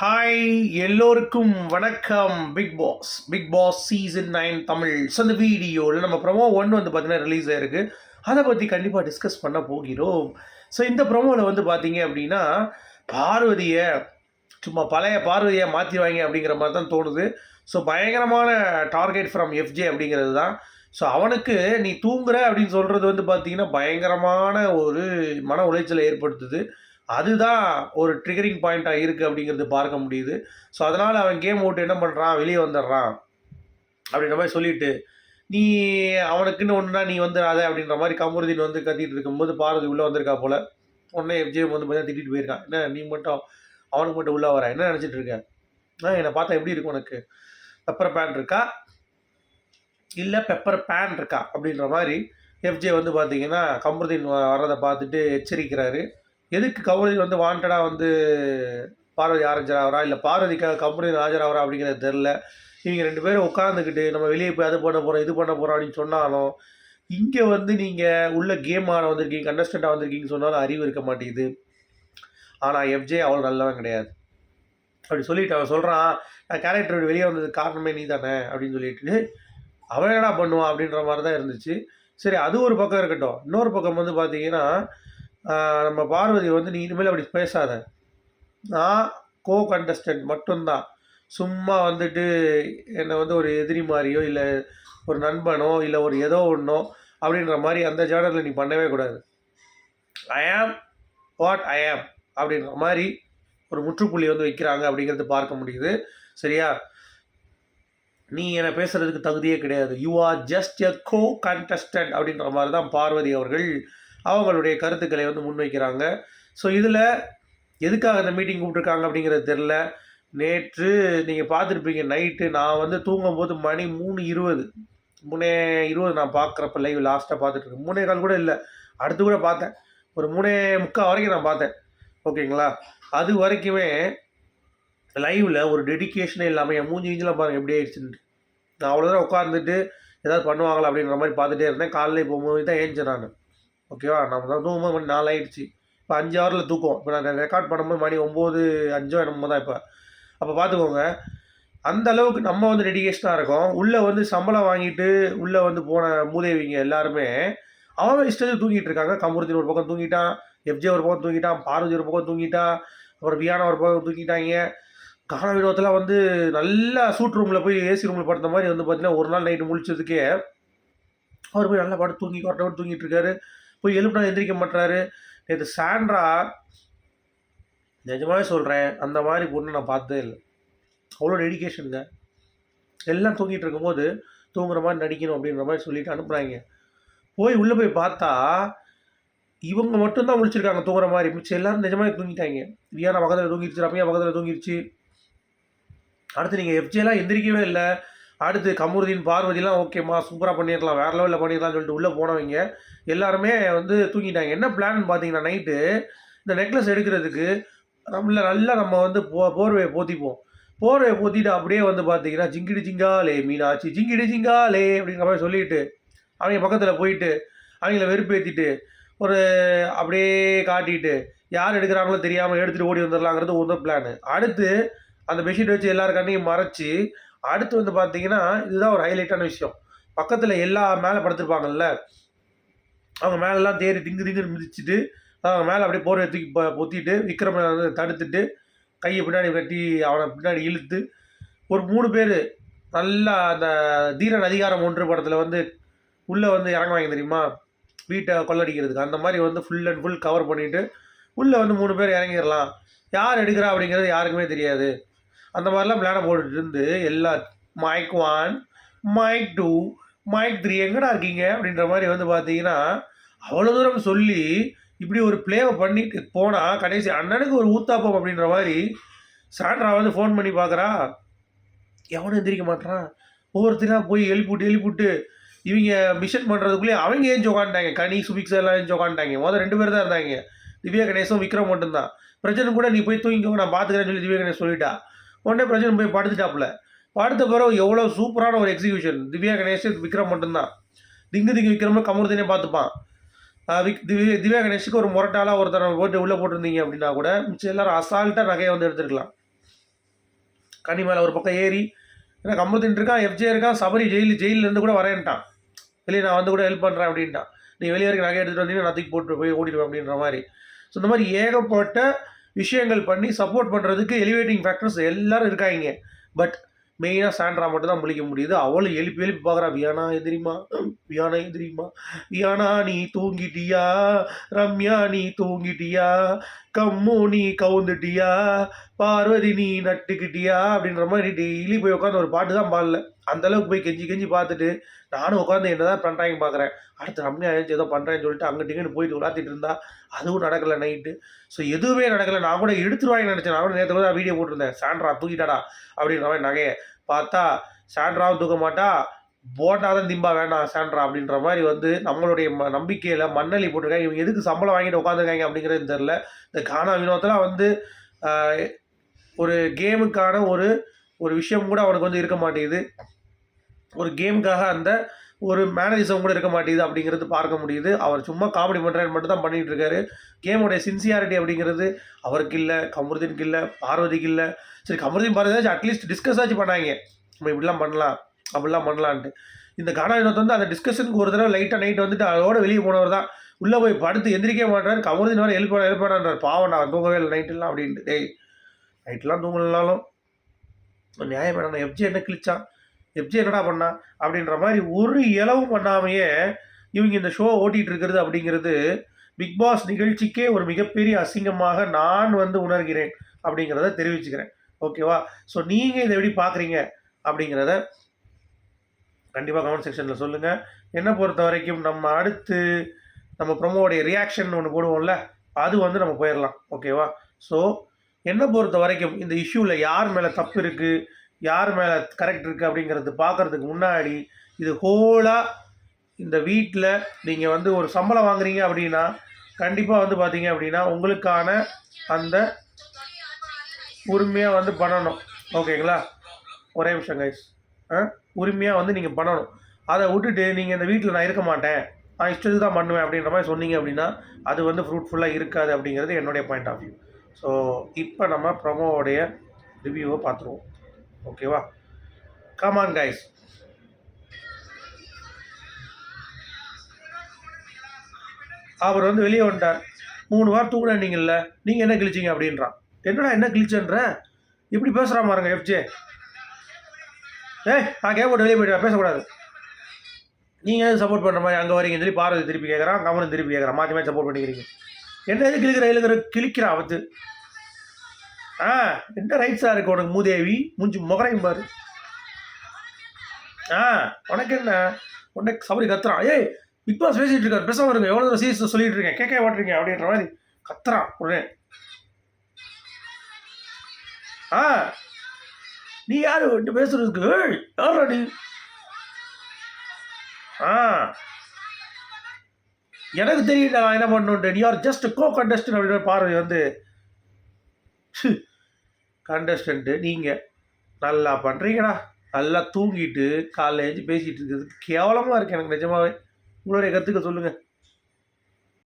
Hi எல்லோருக்கும் வணக்கம். Big boss big boss season nine Tamil. So அந்த வீடியோவில் நம்ம ப்ரொமோ ஒன் வந்து பார்த்தீங்கன்னா ரிலீஸ் ஆயிருக்கு. அதை பற்றி கண்டிப்பாக டிஸ்கஸ் பண்ண போகிறோம். ஸோ இந்த ப்ரொமோவில் வந்து பார்த்தீங்க அப்படின்னா பார்வதியை சும்மா பழைய பார்வதியை மாற்றிடுவாங்க அப்படிங்கிற மாதிரி தான் தோணுது. ஸோ பயங்கரமான டார்கெட் ஃப்ரம் எஃப்ஜே அப்படிங்கிறது தான். ஸோ அவனுக்கு நீ தூங்குற அப்படின்னு சொல்கிறது வந்து பார்த்தீங்கன்னா பயங்கரமான ஒரு மன உளைச்சலை ஏற்படுத்துது. அதுதான் ஒரு ட்ரிகரிங் பாயிண்ட்டாக இருக்குது அப்படிங்கிறது பார்க்க முடியுது. ஸோ அதனால் அவன் கேம் ஓட்டு என்ன பண்ணுறான் வெளியே வந்துடுறான். அப்படின்ற மாதிரி சொல்லிட்டு நீ அவனுக்குன்னு ஒன்றுனா நீ வந்துடாத அப்படின்ற மாதிரி கமருதீன் வந்து கத்திட்டு இருக்கும்போது பார்வதி உள்ளே வந்திருக்கா போல். உடனே எஃப்ஜே வந்து பார்த்தீங்கன்னா திட்டிட்டு போயிருக்கான். என்ன நீ மட்டும் அவனுக்கு மட்டும் உள்ளே வர? என்ன நினச்சிட்டு இருக்க? ஆ என்னை பார்த்தா எப்படி இருக்கும் உனக்கு? பெப்பர் பேன் இருக்கா? இல்லை பெப்பர் பேன் இருக்கா? அப்படின்ற மாதிரி எஃப்ஜே வந்து பார்த்தீங்கன்னா கமருதீன் வர்றதை பார்த்துட்டு எச்சரிக்கிறாரு. எதுக்கு கமருதீன் வந்து வாண்டடாக வந்து பார்வதி ஆரஞ்சராகிறா இல்லை பார்வதிக்காக கம்பெனி ஆஜராகிறா அப்படிங்கிறது தெரில இவங்க ரெண்டு பேரும் உட்காந்துக்கிட்டு நம்ம வெளியே போய் அது பண்ண போகிறோம் இது பண்ண போகிறோம் அப்படின்னு சொன்னாலும் இங்கே வந்து நீங்கள் உள்ள கேம் ஆட வந்திருக்கீங்க கண்டஸ்டண்ட்டாக வந்திருக்கீங்கன்னு சொன்னாலும் அறிவு இருக்க மாட்டேங்குது. ஆனால் எஃப்ஜே அவ்வளோ நல்லவன் கிடையாது. அப்படி சொல்லிட்டு அவன் சொல்கிறான் நான் கேரக்டர் வெளியே வந்ததுக்கு காரணமே நீ தானே அப்படின்னு சொல்லிட்டு. அவன் என்னடா பண்ணுவான் அப்படின்ற மாதிரி தான் இருந்துச்சு. சரி அது ஒரு பக்கம் இருக்கட்டும். இன்னொரு பக்கம் வந்து பார்த்தீங்கன்னா நம்ம பார்வதி வந்து நீ இனிமேல் அப்படி பேசாத. நான் கோ கண்டஸ்டன்ட் மட்டும்தான். சும்மா வந்துட்டு என்னை வந்து ஒரு எதிரி மாதிரியோ இல்லை ஒரு நண்பனோ இல்லை ஒரு ஏதோ ஒன்றோ அப்படின்ற மாதிரி அந்த ஜேர்னலில் நீ பண்ணவே கூடாது. ஐ ஆம் வாட் ஐ ஆம் அப்படின்ற மாதிரி ஒரு முற்றுப்புள்ளி வந்து வைக்கிறாங்க அப்படிங்கிறது பார்க்க முடியுது. சரியா? நீ என்னை பேசுறதுக்கு தகுதியே கிடையாது. You are just a co contestant அப்படின்ற மாதிரி தான் பார்வதி அவர்கள் அவங்களுடைய கருத்துக்களை வந்து முன்வைக்கிறாங்க. ஸோ இதில் எதுக்காக இந்த மீட்டிங் கூப்பிட்ருக்காங்க அப்படிங்கிறது தெரில நேற்று நீங்கள் பார்த்துருப்பீங்க நைட்டு நான் வந்து தூங்கும்போது மணி மூணு இருபது மூணே இருபது நான் பார்க்குறப்ப லைவ் லாஸ்ட்டாக பார்த்துட்ருக்கேன் மூணே கால் கூட இல்லை. அடுத்து கூட பார்த்தேன். ஒரு மூணே முக்கால் வரைக்கும் நான் பார்த்தேன். ஓகேங்களா? அது வரைக்குமே லைவில் ஒரு டெடிகேஷனே இல்லாமல் என் மூஞ்சி கிஞ்சிலாம் பாருங்கள் எப்படி ஆயிடுச்சுன்னு. நான் அவ்வளோ தூரம் உட்காந்துட்டு ஏதாவது பண்ணுவாங்களா அப்படின்ற மாதிரி பார்த்துட்டே இருந்தேன். காலையில் போகும்போது தான் ஏஞ்சேன் நான். ஓகேவா? நம்ம தான் தூங்கும்போது மணி நாலு ஆயிடுச்சு இப்போ அஞ்சு ஹவரில் தூக்கம். இப்போ நான் ரெக்கார்ட் பண்ணும்போது மணி ஒம்பது அஞ்சோ என்னமோ தான் இப்போ. அப்போ பார்த்துக்கோங்க அந்த அளவுக்கு நம்ம வந்து டெடிகேஷனாக இருக்கோம். உள்ளே வந்து சம்பளம் வாங்கிட்டு உள்ளே வந்து போன மூதேவிங்க எல்லாருமே அவன் இஷ்டத்துக்கு தூங்கிட்டு இருக்காங்க. கமுருத்தின் ஒரு பக்கம் தூங்கிட்டான் எஃப்ஜே ஒரு பக்கம் தூங்கிட்டான் பார்வதி ஒரு பக்கம் தூங்கிட்டான் அப்புறம் வியானா ஒரு பக்கம் தூங்கிட்டாங்க. காண வினோத்தில் வந்து நல்லா சூட் ரூமில் போய் ஏசி ரூமில் படுத்த மாதிரி வந்து பார்த்தீங்கன்னா ஒரு நாள் நைட்டு முழிச்சதுக்கே அவர் போய் நல்லா பாட்டு தூங்கி கொரட்டை விட்டு தூங்கிட்டு இருக்காரு. போய் எழுப்பினா எந்திரிக்க மாட்டுறாரு நேற்று சாண்ட்ரா நிஜமாவே சொல்கிறேன் அந்த மாதிரி பொண்ணு நான் பார்த்ததே இல்லை. அவ்வளோ டெடிகேஷனுங்க எல்லாம் தூங்கிட்டு இருக்கும்போது தூங்குற மாதிரி நடிக்கணும் அப்படின்ற மாதிரி சொல்லிட்டு அனுப்புகிறாங்க போய் உள்ளே போய் பார்த்தா இவங்க மட்டும்தான் முழிச்சிருக்காங்க தூங்குற மாதிரி. மிச்சம் எல்லாரும் நிஜமாவே தூங்கிட்டாங்க. வியானா பக்கத்தில் தூங்கிருச்சு ரம்யா பக்கத்தில் தூங்கிருச்சு. அடுத்து நீங்கள் எஃப்ஜேலாம் எந்திரிக்கவே இல்லை. அடுத்து கமருதீன் பார்வதிலாம் ஓகேம்மா சூப்பராக பண்ணிடலாம் வேறு லெவலில் பண்ணிடலாம்னு சொல்லிட்டு உள்ளே போனவங்க எல்லாருமே வந்து தூங்கிட்டாங்க. என்ன பிளான் பார்த்தீங்கன்னா நைட்டு இந்த நெக்லஸ் எடுக்கிறதுக்கு நம்மள நல்லா நம்ம வந்து போ போர்வையை போத்திப்போம். போர்வையை போத்திட்டு அப்படியே வந்து பார்த்தீங்கன்னா ஜிங்கிடி ஜிங்காலே மீனாட்சி ஜிங்கிடி ஜிங்காலே அப்படிங்கிற மாதிரி சொல்லிட்டு அவங்க பக்கத்தில் போயிட்டு அவங்கள வெறுப்பேற்றிட்டு ஒரு அப்படியே காட்டிட்டு யார் எடுக்கிறாங்களோ தெரியாமல் எடுத்துகிட்டு ஓடி வந்துடலாங்கிறது ஒரு பிளான் அடுத்து அந்த பெட்ஷீட் வச்சு எல்லாருக்காண்டையும் மறைச்சி அடுத்து வந்து பார்த்தீங்கன்னா இதுதான் ஒரு ஹைலைட்டான விஷயம். பக்கத்தில் எல்லா மேலே படுத்திருப்பாங்கல்ல அவங்க மேலெல்லாம் தேறி திங்கு திங்குன்னு மிதிச்சிட்டு அவங்க மேலே அப்படியே போர்வை தூக்கி ப- பொத்திட்டு விக்ரம தடுத்துட்டு கையை பின்னாடி கட்டி அவனை பின்னாடி இழுத்து ஒரு மூணு பேர் நல்லா அந்த தீரன் அதிகாரம் ஒன்று படத்தில் வந்து உள்ளே வந்து இறங்குவாங்க தெரியுமா? வீட்டை கொள்ளடிக்கிறதுக்கு. அந்த மாதிரி வந்து ஃபுல் அண்ட் ஃபுல் கவர் பண்ணிவிட்டு உள்ளே வந்து மூணு பேர் இறங்கிடலாம். யார் எடுக்கிறா அப்படிங்கிறது யாருக்குமே தெரியாது. அந்த மாதிரிலாம் பிளானை போட்டுட்டு இருந்து எல்லா mic one mic two mic three எங்கடா இருக்கீங்க? அப்படின்ற மாதிரி வந்து பார்த்தீங்கன்னா அவ்வளோ தூரம் சொல்லி இப்படி ஒரு ப்ளேவை பண்ணிட்டு போனால் கடைசி அண்ணனுக்கு ஒரு ஊத்தாப்பம் அப்படின்ற மாதிரி சாண்ட்ரா வந்து ஃபோன் பண்ணி பார்க்குறா. எவனும் எந்திரிக்க மாட்டான் ஒவ்வொருத்தராக போய் எழுப்பிவிட்டு எழுப்பிவிட்டு இவங்க மிஷன் பண்ணுறதுக்குள்ளேயே அவங்க ஏஞ்சி உட்காந்துட்டாங்க கனி சுபிக்ஸ் எல்லாம் ஏஞ்சி உட்காந்துட்டாங்க மொதல் ரெண்டு பேர் தான் இருந்தாங்க. திவ்யா கணேசும் விக்ரம் மட்டும்தான். பிரச்சனை கூட நீ போய் தூங்கிக்கோ நான் பார்த்துக்கிறேன்னு சொல்லி திவ்யா கணேஷ் சொல்லிட்டா. உடனே பிரச்சனை போய் படுத்துட்டாப்புல. படுத்த பிறகு எவ்வளோ சூப்பரான ஒரு எக்ஸிகியூஷன் திவ்யா கணேஷ் விக்ரம் மட்டும்தான். திங்கு திங்கு விக்ரம கமருதினே பார்த்துப்பான். விக் திவ்யா திவ்யா கணேஷுக்கு ஒரு முரட்டாலாக ஒருத்தர் போட்டு உள்ளே போட்டிருந்தீங்க அப்படின்னா கூட மிச்சம் எல்லாரும் அசால்ட்டாக நகையை வந்து எடுத்துருக்கலாம். கனி மேலே ஒரு பக்கம் ஏறி ஏன்னா கமருதின் இருக்கான் எஃப்ஜே இருக்கான் சபரி ஜெயில் ஜெயிலேருந்து கூட வரேன்ட்டான். வெளியே நான் வந்து கூட ஹெல்ப் பண்ணுறேன் அப்படின்ட்டான். நீ வெளியே வரைக்கும் நகை எடுத்துகிட்டு வந்தீங்கன்னா நான் தூக்கி போட்டு போய் ஓடிடுவேன் அப்படின்ற மாதிரி. ஸோ இந்த மாதிரி ஏகப்பட்ட விஷயங்கள் பண்ணி சப்போர்ட் பண்ணுறதுக்கு எலிவேட்டிங் ஃபேக்டர்ஸ் எல்லாரும் இருக்காங்க. பட் மெயினாக சாண்ட்ரா மட்டும் தான் முழிக்க முடியுது. அவளும் எழுப்பி எழுப்பி பார்க்குறா வியானா எதிரிமா வியானா எதிரிமா வியானா நீ தூங்கிட்டியா? ரம்யா நீ தூங்கிட்டியா? கம்மு நீ கவுந்துட்டியா? பார்வதி நீ நட்டுக்கிட்டியா? அப்படின்ற மாதிரி டெய்லி போய் உட்காந்து ஒரு பாட்டு தான் பாடல அந்தளவுக்கு போய் கெஞ்சி கெஞ்சி பார்த்துட்டு நானும் உட்காந்து என்ன தான் பண்ணுறாங்க பார்க்குறேன் அடுத்து ரம்யா ஏதாச்சும் ஏதோ பண்ணுறேன்னு சொல்லிட்டு அங்கே இங்கிட்டு போயிட்டு விளாத்திட்டு இருந்தா அதுவும் நடக்கலை நைட்டு ஸோ எதுவுமே நடக்கலை. நான் கூட எடுத்துருவாங்கன்னு நினச்சேன். நான் கூட நேற்று தான் வீடியோ போட்டிருந்தேன். சாண்ட்ரா தூக்கிட்டாடா அப்படின்ற மாதிரி நகையை. பார்த்தா சாண்ட்ராவும் தூக்க மாட்டா. போட்டால் தான் திம்பா வேண்டாம் சாண்ட்ரா அப்படின்ற மாதிரி வந்து நம்மளுடைய ம நம்பிக்கையில் மண்ணலி போட்டிருக்காங்க. இவங்க எதுக்கு சம்பளம் வாங்கிட்டு உட்காந்துருக்காங்க அப்படிங்கிறது தெரில இந்த கானா வினோத்தெல்லாம் வந்து ஒரு கேமுக்கான ஒரு ஒரு விஷயம் கூட அவனுக்கு வந்து இருக்க மாட்டேங்குது. ஒரு கேமுக்காக அந்த ஒரு மேனரிசம் கூட இருக்க மாட்டேங்குது அப்படிங்கிறது பார்க்க முடியுது. அவர் சும்மா காமெடி பண்ணுறாரு மட்டும் தான் பண்ணிகிட்டு இருக்காரு. கேமுடைய சின்சியாரிட்டி அப்படிங்கிறது அவருக்கு இல்லை கமருதீனுக்கு இல்லை பார்வதிக்கு இல்லை சரி கமருதீன் பார்வதி அட்லீஸ்ட் டிஸ்கஸ் ஆச்சு பண்ணாங்க. நம்ம இப்படிலாம் பண்ணலாம் அப்படிலாம் பண்ணலான்ட்டு. இந்த கானா வினோத் வந்து அந்த டிஸ்கஷனுக்கு ஒரு தடவை லைட்டாக நைட் வந்துட்டு அதோட வெளியே போனவர் தான். உள்ளே போய் படுத்து எந்திரிக்க மாட்டார். கமருதீன் வர எழுப்ப எழுப்பாடான்றார் பாவம் நான் தூங்கவே இல்லை நைட்டெல்லாம் அப்படின்ட்டு. டேய் நைட்லாம் தூங்கலனாலும் நியாயம் வேணாம் எஃப்ஜி என்ன கிழிச்சான் எப்ஜி என்னடா பண்ணா? அப்படின்ற மாதிரி ஒரு இலவும் பண்ணாமையே இவங்க இந்த ஷோ ஓட்டிகிட்டு இருக்கிறது அப்படிங்கிறது பிக் பாஸ் நிகழ்ச்சிக்கே ஒரு மிகப்பெரிய அசிங்கமாக நான் வந்து உணர்கிறேன் அப்படிங்கிறத தெரிவிச்சுக்கிறேன். ஓகேவா ஸோ நீங்கள் இதை எப்படி பார்க்குறீங்க அப்படிங்கிறத கண்டிப்பாக கமெண்ட் செக்ஷனில் சொல்லுங்கள் என்னை பொறுத்த வரைக்கும் நம்ம அடுத்து நம்ம ப்ரொமோடைய ரியாக்ஷன் ஒன்று போடுவோம்ல அது வந்து நம்ம போயிடலாம். ஓகேவா ஸோ என்னை பொறுத்த வரைக்கும் இந்த இஷ்யூவில் யார் மேலே தப்பு இருக்குது யார் மேலே கரெக்ட் இருக்குது அப்படிங்கிறது பார்க்குறதுக்கு முன்னாடி இது ஹோலாக இந்த வீட்டில் நீங்கள் வந்து ஒரு சம்பளம் வாங்குறீங்க அப்படின்னா கண்டிப்பாக வந்து பார்த்தீங்க அப்படின்னா உங்களுக்கான அந்த உரிமையாக வந்து பண்ணணும். ஓகேங்களா? ஒரே நிமிஷம் கைஸ் ஆ? உரிமையாக வந்து நீங்கள் பண்ணணும். அதை விட்டுட்டு நீங்கள் இந்த வீட்டில் நான் இருக்க மாட்டேன். நான் இஷ்டத்துக்கு தான் பண்ணுவேன் அப்படின்ற மாதிரி சொன்னீங்க அப்படின்னா அது வந்து ஃப்ரூட்ஃபுல்லாக இருக்காது அப்படிங்கிறது என்னுடைய பாயிண்ட் ஆஃப் வியூ ஸோ இப்போ நம்ம ப்ரொமோவோடைய ரிவ்யூவை பார்த்துருவோம். ஓகேவா கமான் கைஸ் அவர் வந்து வெளியே வந்துட்டார். மூணு வாரம் தூங்கினீங்கல்ல நீங்கள் என்ன கிழிச்சிங்க அப்படின்றான். என்னடா என்ன கிழிச்சன்ற? இப்படி பேசுகிறா பாருங்க எஃப்ஜே ஏய் நான் கேட்போட்டு வெளியே போயிட்டு பேசக்கூடாது. நீங்கள் எது சப்போர்ட் பண்ணுற மாதிரி அங்கே வரீங்கன்னு சொல்லி பாரதி திருப்பி கேட்குறான் கமலும் திருப்பி கேட்குறான் மாற்றி மாற்றி சப்போர்ட் பண்ணிக்கிறீங்க. என்ன எது கிழிக்கிற இழுக்கிற கிழிக்கிறான் அவத்து? ஆ என்ன ரைட்ஸாக இருக்கு உனக்கு மூதேவி? மூஞ்சி முகரையும் பாரு. ஆ உனக்கு என்ன? உனக்கு சபரி கத்துறான். ஏய் பிக் பாஸ் பேசிட்டு இருக்காரு. பேசாம இருங்க. எவ்வளோ தூரம் சீரியஸ் சொல்லிட்டு இருக்கேன். கேட்க மாட்டீங்க அப்படின்ற மாதிரி கத்துறான் உடனே. ஆ நீ யாரு? வந்து பேசுறதுக்கு? ஏய், நீ? ஆ. எனக்கு தெரியல நான் என்ன பண்ணுன்ட்டு நீ ஆர் ஜஸ்ட் கோ கண்டஸ்டன் அப்படின்னு பார்வை வந்து கண்டஸ்டண்ட்டு நீங்கள் நல்லா பண்ணுறீங்கடா நல்லா தூங்கிட்டு காலையில் எழுந்து பேசிகிட்டு இருக்கிறது கேவலமாக இருக்குது எனக்கு நிஜமாவே. உங்களுடைய கருத்துக்க சொல்லுங்கள்